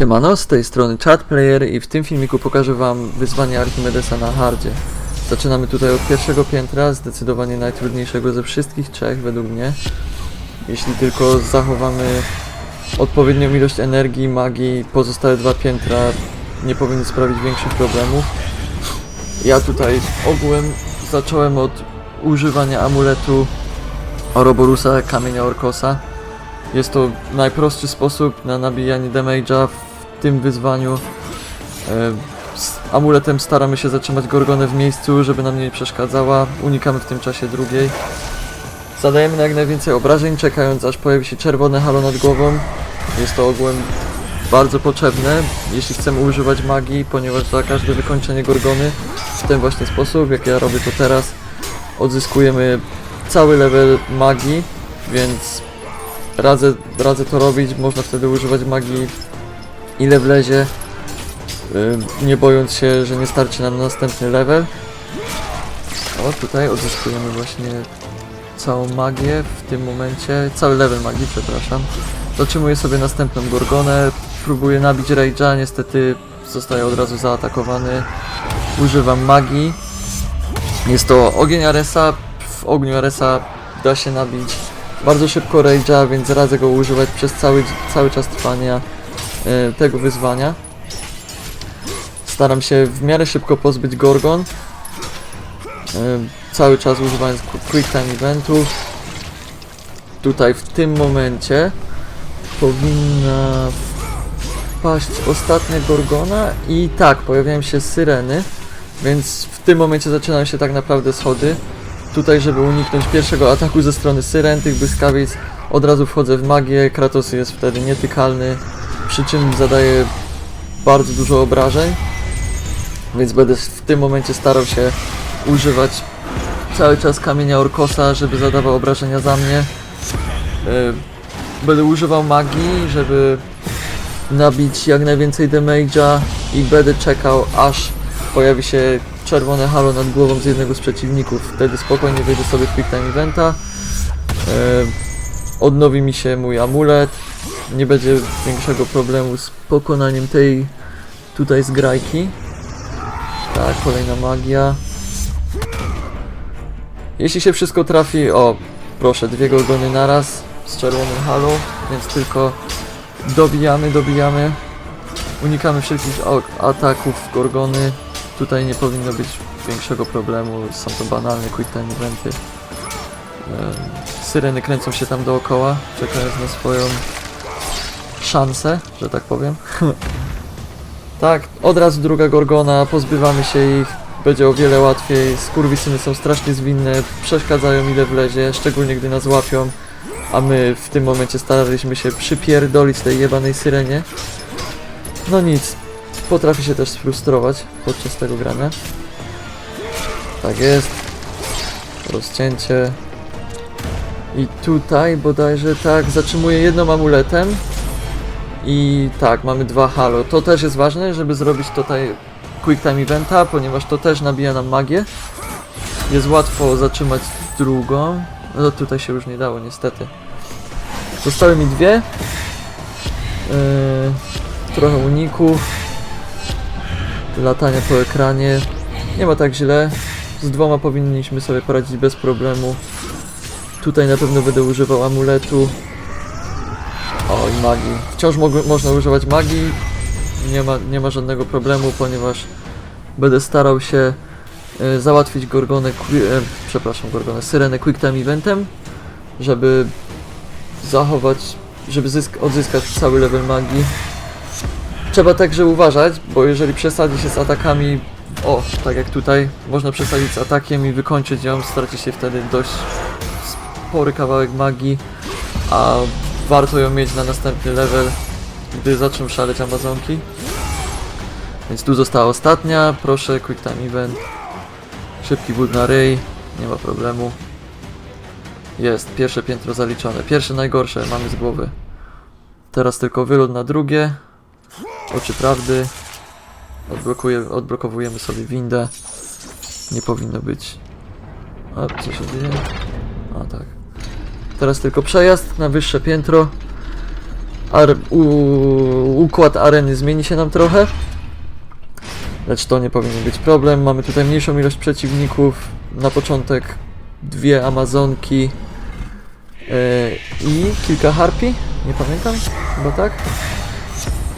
Siemano, z tej strony ChatPlayer i w tym filmiku pokażę wam wyzwanie Archimedesa na hardzie. Zaczynamy tutaj od pierwszego piętra, zdecydowanie najtrudniejszego ze wszystkich trzech według mnie. Jeśli tylko zachowamy odpowiednią ilość energii, magii, pozostałe dwa piętra nie powinny sprawić większych problemów. Ja tutaj ogółem zacząłem od używania amuletu Ouroborusa, kamienia Orkosa. Jest to najprostszy sposób na nabijanie damage'a tym wyzwaniu. E, Z amuletem staramy się zatrzymać Gorgonę w miejscu, żeby nam nie przeszkadzała. Unikamy w tym czasie drugiej. Zadajemy na jak najwięcej obrażeń, czekając aż pojawi się czerwone halo nad głową. Jest to ogółem bardzo potrzebne, jeśli chcemy używać magii, ponieważ za każde wykończenie Gorgony w ten właśnie sposób, jak ja robię to teraz, odzyskujemy cały level magii, więc radzę, radzę to robić, można wtedy używać magii ile wlezie, yy, nie bojąc się, że nie starczy nam na następny level. O, tutaj odzyskujemy właśnie całą magię w tym momencie, cały level magii, przepraszam. Zatrzymuję sobie następną Gorgonę, próbuję nabić Rage'a, niestety zostaje od razu zaatakowany. Używam magii. Jest to ogień Aresa, w ogniu Aresa da się nabić bardzo szybko Rage'a, więc radzę go używać przez cały, cały czas trwania tego wyzwania. Staram się w miarę szybko pozbyć Gorgon. E, cały czas używając qu- Quick Time Eventów. Tutaj w tym momencie powinna wpaść ostatnia Gorgona i tak, pojawiają się syreny, więc w tym momencie zaczynają się tak naprawdę schody. Tutaj, żeby uniknąć pierwszego ataku ze strony syren, tych błyskawic, od razu wchodzę w magię, Kratos jest wtedy nietykalny, przy czym zadaje bardzo dużo obrażeń, więc będę w tym momencie starał się używać cały czas kamienia Orkosa, żeby zadawał obrażenia za mnie. Yy, Będę używał magii, żeby nabić jak najwięcej damage'a i będę czekał aż pojawi się czerwone halo nad głową z jednego z przeciwników. Wtedy spokojnie wejdę sobie w quick time eventa. E, odnowi mi się mój amulet. Nie będzie większego problemu z pokonaniem tej tutaj zgrajki. Tak, kolejna magia. Jeśli się wszystko trafi, o proszę, dwie gorgony naraz z czerwonym halo, więc tylko dobijamy, dobijamy. Unikamy wszelkich ataków gorgony. Tutaj nie powinno być większego problemu, są to banalne quick time eventy. Syreny kręcą się tam dookoła, czekając na swoją szansę, że tak powiem. tak, od razu druga gorgona, pozbywamy się ich, będzie o wiele łatwiej. Skurwysyny są strasznie zwinne, przeszkadzają ile wlezie, szczególnie gdy nas łapią. A my w tym momencie staraliśmy się przypierdolić tej jebanej syrenie. No nic, potrafi się też sfrustrować podczas tego grania. Tak jest. Rozcięcie. I tutaj bodajże tak, zatrzymuję jedną amuletem. I tak, mamy dwa halo. To też jest ważne, żeby zrobić tutaj quick time eventa, ponieważ to też nabija nam magię. Jest łatwo zatrzymać drugą. No tutaj się już nie dało niestety. Zostały mi dwie. Yy, trochę uników. Latania po ekranie. Nie ma tak źle. Z dwoma powinniśmy sobie poradzić bez problemu. Tutaj na pewno będę używał amuletu. O i magii. Wciąż można używać magii. Nie ma, nie ma żadnego problemu, ponieważ będę starał się e, załatwić Gorgonę, e, przepraszam, Gorgonę, Syrenę Quick Time Eventem, żeby zachować, żeby zysk- odzyskać cały level magii. Trzeba także uważać, bo jeżeli przesadzi się z atakami, o, tak jak tutaj, można przesadzić z atakiem i wykończyć ją, straci się wtedy dość spory kawałek magii, a warto ją mieć na następny level, gdy zaczną szaleć Amazonki. Więc tu została ostatnia, proszę, quick time event. Szybki but na ryj, nie ma problemu. Jest, pierwsze piętro zaliczone. Pierwsze najgorsze, mamy z głowy. Teraz tylko wylot na drugie. Oczy prawdy. Odblokowujemy sobie windę. Nie powinno być. A, co się dzieje? A, tak. Teraz tylko przejazd na wyższe piętro. ar układ areny zmieni się nam trochę. Lecz to nie powinien być problem. Mamy tutaj mniejszą ilość przeciwników. Na początek dwie Amazonki yy, i kilka harpi. Nie pamiętam, chyba tak.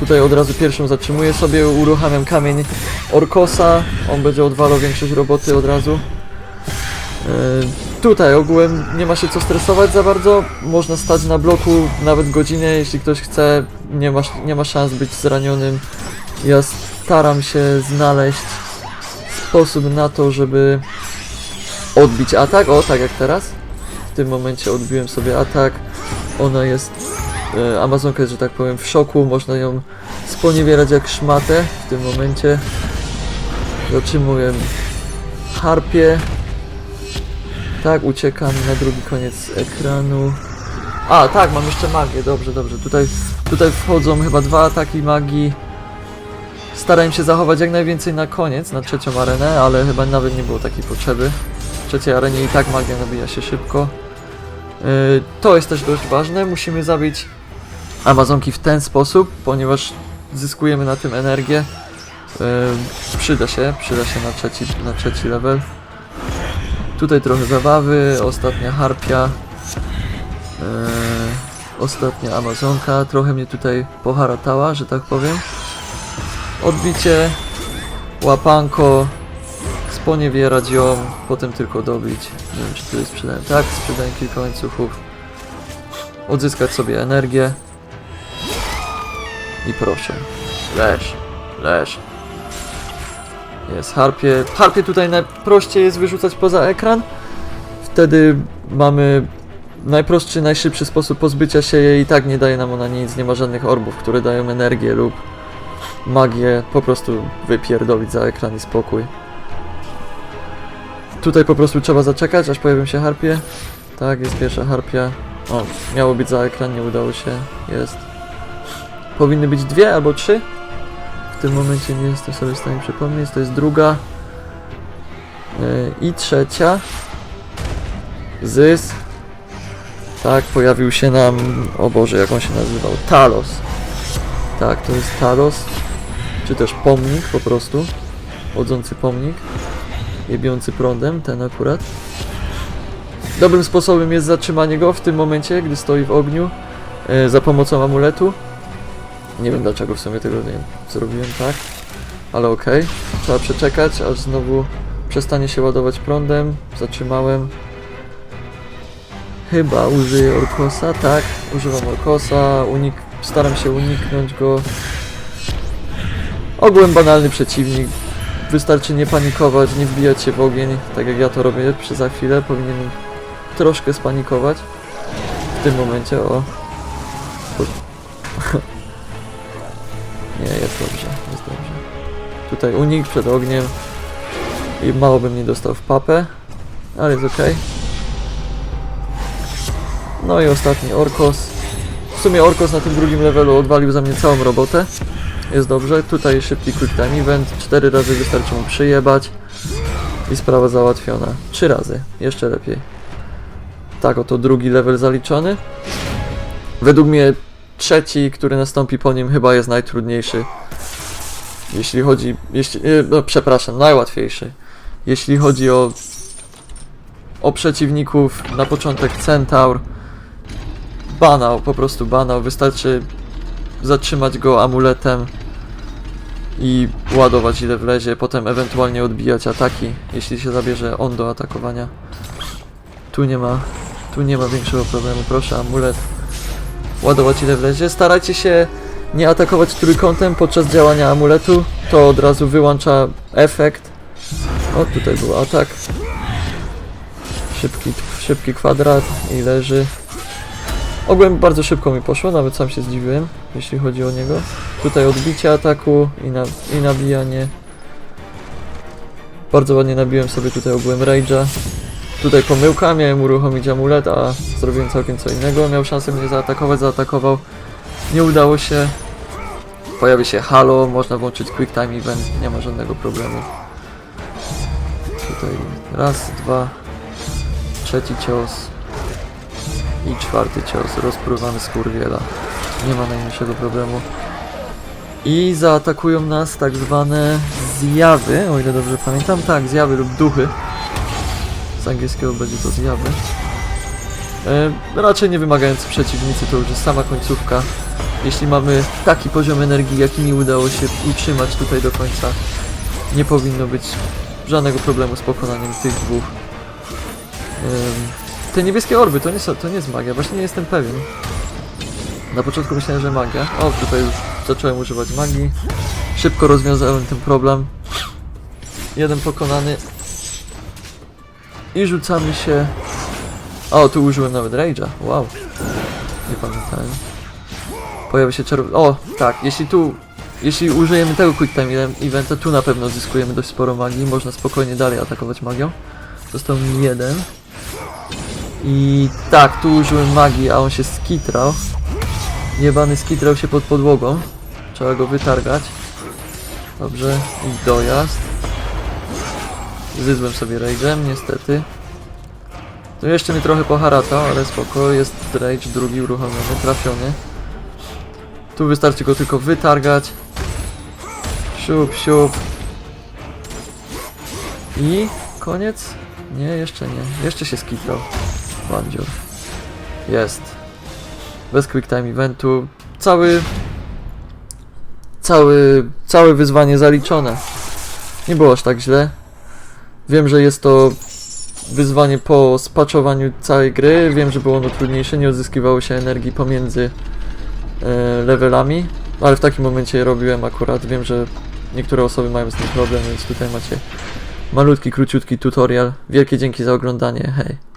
Tutaj od razu pierwszą zatrzymuję sobie, uruchamiam kamień Orkosa. On będzie odwalał większość roboty od razu. Yy, tutaj ogółem nie ma się co stresować za bardzo. Można stać na bloku nawet godzinę, jeśli ktoś chce. Nie ma, nie ma szans być zranionym. Ja staram się znaleźć sposób na to, żeby odbić atak. O, tak jak teraz. W tym momencie odbiłem sobie atak. Ona jest. E, Amazonka jest, że tak powiem, w szoku. Można ją sponiewierać jak szmatę w tym momencie. Zatrzymuję harpie. Tak, uciekam na drugi koniec ekranu. A, tak, mam jeszcze magię, dobrze, dobrze. Tutaj, tutaj wchodzą chyba dwa ataki magii. Starałem się zachować jak najwięcej na koniec, na trzecią arenę, ale chyba nawet nie było takiej potrzeby. W trzeciej arenie i tak magia nabija się szybko. Yy, to jest też dość ważne, musimy zabić Amazonki w ten sposób, ponieważ zyskujemy na tym energię. Yy, przyda się, przyda się na trzeci, na trzeci level. Tutaj trochę zabawy, ostatnia harpia. Yy, ostatnia Amazonka, trochę mnie tutaj poharatała, że tak powiem. Odbicie, łapanko, sponiewierać ją, potem tylko dobić. Nie wiem, czy tutaj sprzedałem. Tak, sprzedałem kilka łańcuchów. Odzyskać sobie energię. I proszę. Leż, leż. Jest harpie. Harpie tutaj najprościej jest wyrzucać poza ekran. Wtedy mamy najprostszy, najszybszy sposób pozbycia się jej i tak nie daje nam ona nic. Nie ma żadnych orbów, które dają energię lub magię. Po prostu wypierdolić za ekran i spokój. Tutaj po prostu trzeba zaczekać, aż pojawią się harpie. Tak, jest pierwsza harpia. O, miało być za ekran, nie udało się. Jest. Powinny być dwie albo trzy. W tym momencie nie jestem sobie w stanie przypomnieć. To jest druga. Yy, I trzecia. Zys. Tak, pojawił się nam. O Boże, jak on się nazywał? Talos. Tak, to jest Talos. Czy też pomnik po prostu. Chodzący pomnik. Jebiący prądem, ten akurat. Dobrym sposobem jest zatrzymanie go w tym momencie, gdy stoi w ogniu. e, za pomocą amuletu. Nie wiem dlaczego w sumie tego nie zrobiłem tak. Ale okej. Trzeba przeczekać, aż znowu przestanie się ładować prądem. Zatrzymałem. Chyba użyję Orkosa, tak. Używam Orkosa. Unik... Staram się uniknąć go. Ogółem banalny przeciwnik. Wystarczy nie panikować, nie wbijać się w ogień, tak jak ja to robię przy za chwilę. Powinienem troszkę spanikować. W tym momencie, o. Nie, jest dobrze, jest dobrze. Tutaj unik przed ogniem. I mało bym nie dostał w papę, ale jest ok. No i ostatni Orkos. W sumie Orkos na tym drugim levelu odwalił za mnie całą robotę. Jest dobrze. Tutaj szybki quick time event. Cztery razy wystarczy mu przyjebać. I sprawa załatwiona. Trzy razy. Jeszcze lepiej. Tak, oto drugi level zaliczony. Według mnie trzeci, który nastąpi po nim chyba jest najtrudniejszy. Jeśli chodzi... Jeśli, e, no, przepraszam, najłatwiejszy. Jeśli chodzi o... O przeciwników, na początek Centaur. Banał, po prostu banał. Wystarczy zatrzymać go amuletem i ładować ile wlezie, potem ewentualnie odbijać ataki, jeśli się zabierze on do atakowania. Tu nie ma, tu nie ma większego problemu, proszę amulet, ładować ile wlezie. Starajcie się nie atakować trójkątem podczas działania amuletu, to od razu wyłącza efekt. O, tutaj był atak. Szybki, szybki kwadrat i leży. Ogółem bardzo szybko mi poszło, nawet sam się zdziwiłem, jeśli chodzi o niego. Tutaj odbicie ataku i, na, i nabijanie. Bardzo ładnie nabiłem sobie tutaj ogółem Rage'a. Tutaj pomyłka, miałem uruchomić amulet, a zrobiłem całkiem co innego. Miał szansę mnie zaatakować, zaatakował. Nie udało się. Pojawi się halo, można włączyć quick time event, nie ma żadnego problemu. Tutaj raz, dwa, trzeci cios. I czwarty cios, rozpruwamy skurwiela. Nie ma najmniejszego problemu. I zaatakują nas tak zwane zjawy, o ile dobrze pamiętam. Tak, zjawy lub duchy. Z angielskiego będzie to zjawy. E, raczej nie wymagający przeciwnicy, to już jest sama końcówka. Jeśli mamy taki poziom energii, jaki mi udało się utrzymać tutaj do końca, nie powinno być żadnego problemu z pokonaniem tych dwóch. Te niebieskie orby to nie, to nie jest magia, właśnie nie jestem pewien. Na początku myślałem, że magia. O, tutaj już zacząłem używać magii. Szybko rozwiązałem ten problem. Jeden pokonany. I rzucamy się. O, tu użyłem nawet Rage'a. Wow. Nie pamiętałem. Pojawia się czerwony. O, tak, jeśli tu. Jeśli użyjemy tego Quick Time Eventa, tu na pewno zyskujemy dość sporo magii. Można spokojnie dalej atakować magią. Został mi jeden. I tak, tu użyłem magii, a on się skitrał. Jebany skitrał się pod podłogą. Trzeba go wytargać. Dobrze, i dojazd. Zyzłem sobie rage'em, niestety. Tu jeszcze mnie trochę poharatał, ale spoko, jest rage drugi uruchomiony, trafiony. Tu wystarczy go tylko wytargać. Siup, siup. I koniec? Nie, jeszcze nie. Jeszcze się skitrał. Bandzior. Jest. Bez quick time eventu. Cały... Cały... Całe wyzwanie zaliczone. Nie było aż tak źle. Wiem, że jest to wyzwanie po spaczowaniu całej gry. Wiem, że było ono trudniejsze, nie odzyskiwało się energii pomiędzy e, levelami, ale w takim momencie je robiłem akurat. Wiem, że niektóre osoby mają z tym problem, więc tutaj macie malutki, króciutki tutorial. Wielkie dzięki za oglądanie. Hej.